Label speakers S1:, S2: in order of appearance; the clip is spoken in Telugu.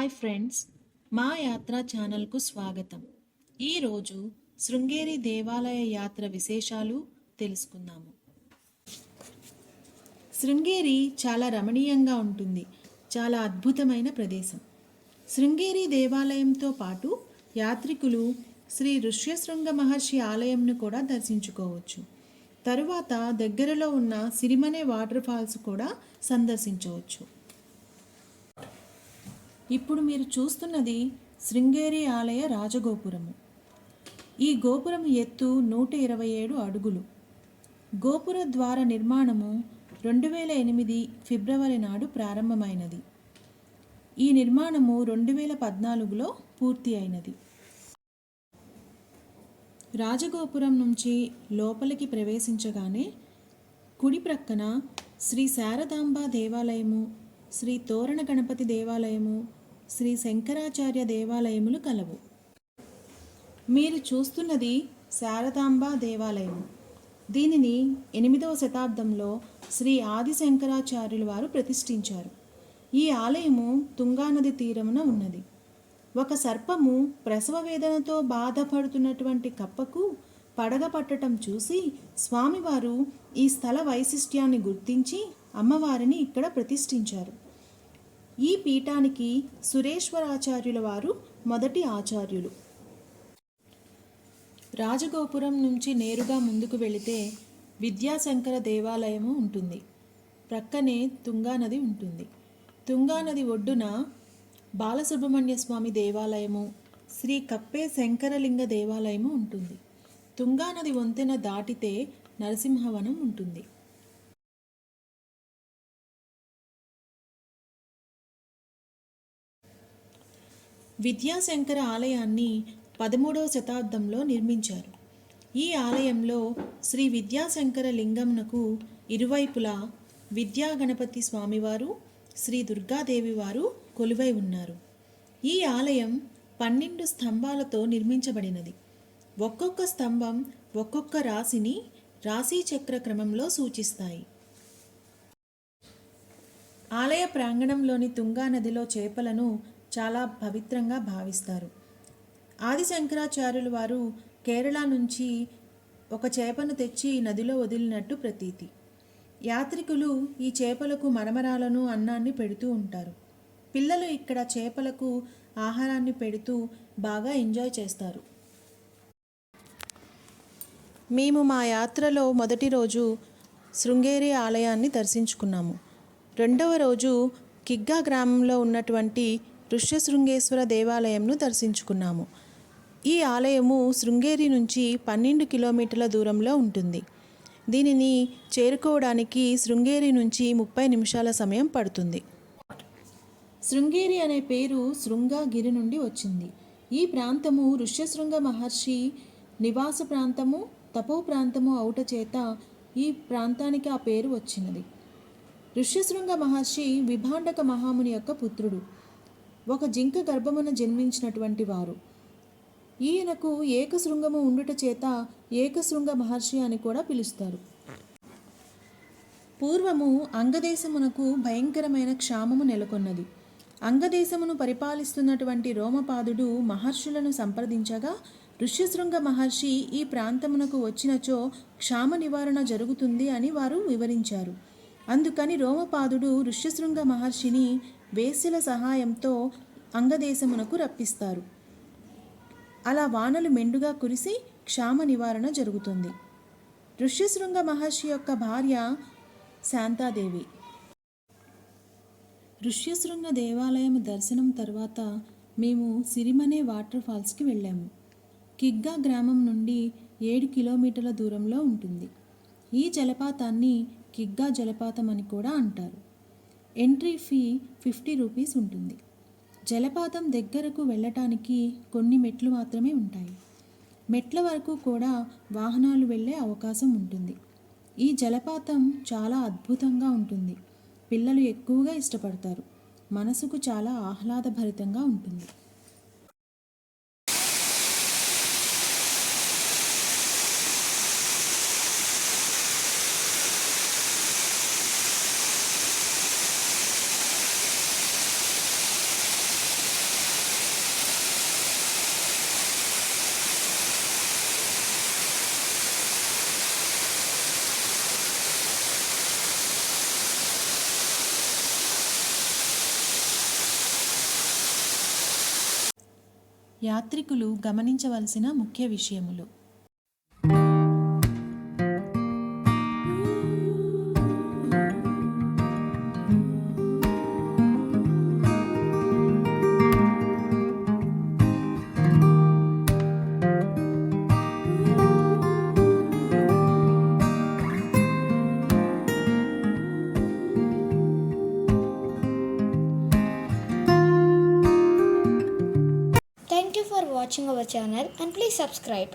S1: హాయ్ ఫ్రెండ్స్ మా యాత్ర ఛానల్కు స్వాగతం. ఈరోజు శృంగేరి దేవాలయ యాత్ర విశేషాలు తెలుసుకుందాము. శృంగేరి చాలా రమణీయంగా ఉంటుంది చాలా అద్భుతమైన ప్రదేశం. శృంగేరి దేవాలయంతో పాటు యాత్రికులు శ్రీ ఋష్యశృంగ మహర్షి ఆలయంను కూడా దర్శించుకోవచ్చు. తరువాత దగ్గరలో ఉన్న సిరిమనే వాటర్ ఫాల్స్ కూడా సందర్శించవచ్చు. ఇప్పుడు మీరు చూస్తున్నది శృంగేరి ఆలయ రాజగోపురము. ఈ గోపురం ఎత్తు నూట ఇరవై ఏడు అడుగులు. గోపుర ద్వార నిర్మాణము రెండు వేల ఎనిమిది ఫిబ్రవరి నాడు ప్రారంభమైనది. ఈ నిర్మాణము రెండు వేల పద్నాలుగులో పూర్తి అయినది. రాజగోపురం నుంచి లోపలికి ప్రవేశించగానే కుడి ప్రక్కన శ్రీ శారదాంబ దేవాలయము శ్రీ తోరణ గణపతి దేవాలయము శ్రీ శంకరాచార్య దేవాలయములు కలవు. మీరు చూస్తున్నది శారదాంబ దేవాలయం దీనిని ఎనిమిదవ శతాబ్దంలో శ్రీ ఆది శంకరాచార్యులు వారు ప్రతిష్ఠించారు. ఈ ఆలయము తుంగానది తీరమున ఉన్నది. ఒక సర్పము ప్రసవ వేదనతో బాధపడుతున్నటువంటి కప్పకు పడగ పట్టటం చూసి స్వామివారు ఈ స్థల వైశిష్ట్యాన్ని గుర్తించి అమ్మవారిని ఇక్కడ ప్రతిష్ఠించారు. ఈ పీఠానికి సురేశ్వరాచార్యుల వారు మొదటి ఆచార్యులు. రాజగోపురం నుంచి నేరుగా ముందుకు వెళితే విద్యాశంకర దేవాలయము ఉంటుంది. ప్రక్కనే తుంగానది ఉంటుంది. తుంగానది ఒడ్డున బాలసుబ్రహ్మణ్య స్వామి దేవాలయము శ్రీ కప్పే శంకరలింగ దేవాలయము ఉంటుంది. తుంగానది వంతెన దాటితే నరసింహవనం ఉంటుంది. విద్యాశంకర ఆలయాన్ని పదమూడవ శతాబ్దంలో నిర్మించారు. ఈ ఆలయంలో శ్రీ విద్యాశంకర లింగంనకు ఇరువైపులా విద్యాగణపతి స్వామివారు శ్రీ దుర్గాదేవి వారు కొలువై ఉన్నారు. ఈ ఆలయం పన్నెండు స్తంభాలతో నిర్మించబడినది. ఒక్కొక్క స్తంభం ఒక్కొక్క రాశిని రాశి చక్ర క్రమంలో సూచిస్తాయి. ఆలయ ప్రాంగణంలోని తుంగా నదిలో చేపలను చాలా పవిత్రంగా భావిస్తారు. ఆది శంకరాచార్యులు వారు కేరళ నుంచి ఒక చేపను తెచ్చి నదిలో వదిలినట్టు ప్రతీతి. యాత్రికులు ఈ చేపలకు మరమరాలను అన్నాన్ని పెడుతూ ఉంటారు. పిల్లలు ఇక్కడ చేపలకు ఆహారాన్ని పెడుతూ బాగా ఎంజాయ్ చేస్తారు. మేము మా యాత్రలో మొదటి రోజు శృంగేరి ఆలయాన్ని దర్శించుకున్నాము. రెండవ రోజు కిగ్గా గ్రామంలో ఉన్నటువంటి ఋష్యశృంగేశ్వర దేవాలయంను దర్శించుకున్నాము. ఈ ఆలయము శృంగేరి నుంచి పన్నెండు కిలోమీటర్ల దూరంలో ఉంటుంది. దీనిని చేరుకోవడానికి శృంగేరి నుంచి ముప్పై నిమిషాల సమయం పడుతుంది. శృంగేరి అనే పేరు శృంగగిరి నుండి వచ్చింది. ఈ ప్రాంతము ఋష్యశృంగ మహర్షి నివాస ప్రాంతము తపో ప్రాంతము అవుట చేత ఈ ప్రాంతానికి ఆ పేరు వచ్చినది. ఋష్యశృంగ మహర్షి విభాండక మహాముని యొక్క పుత్రుడు. ఒక జింక గర్భమున జన్మించినటువంటి వారు. ఈయనకు ఏకశృంగము ఉండుట చేత ఏకశృంగ మహర్షి అని కూడా పిలుస్తారు. పూర్వము అంగదేశమునకు భయంకరమైన క్షామము నెలకొన్నది. అంగదేశమును పరిపాలిస్తున్నటువంటి రోమపాదుడు మహర్షులను సంప్రదించగా ఋష్యశృంగ మహర్షి ఈ ప్రాంతమునకు వచ్చినచో క్షామ నివారణ జరుగుతుంది అని వారు వివరించారు. అందుకని రోమపాదుడు ఋష్యశృంగ మహర్షిని వేశ్యల సహాయంతో అంగదేశమునకు రప్పిస్తారు. అలా వానలు మెండుగా కురిసి క్షామ నివారణ జరుగుతుంది. ఋష్యశృంగ మహర్షి యొక్క భార్య శాంతాదేవి. ఋష్యశృంగ దేవాలయం దర్శనం తర్వాత మేము సిరిమనే వాటర్ ఫాల్స్కి వెళ్ళాము. కిగ్గా గ్రామం నుండి ఏడు కిలోమీటర్ల దూరంలో ఉంటుంది. ఈ జలపాతాన్ని కిగ్గా జలపాతం అని కూడా అంటారు. ఎంట్రీ ఫీ ఫిఫ్టీ రూపీస్ ఉంటుంది. జలపాతం దగ్గరకు వెళ్ళటానికి కొన్ని మెట్లు మాత్రమే ఉంటాయి. మెట్ల వరకు కూడా వాహనాలు వెళ్ళే అవకాశం ఉంటుంది. ఈ జలపాతం చాలా అద్భుతంగా ఉంటుంది. పిల్లలు ఎక్కువగా ఇష్టపడతారు. మనసుకు చాలా ఆహ్లాదభరితంగా ఉంటుంది. యాత్రికులు గమనించవలసిన ముఖ్య విషయములు.
S2: Watching our channel and please subscribe.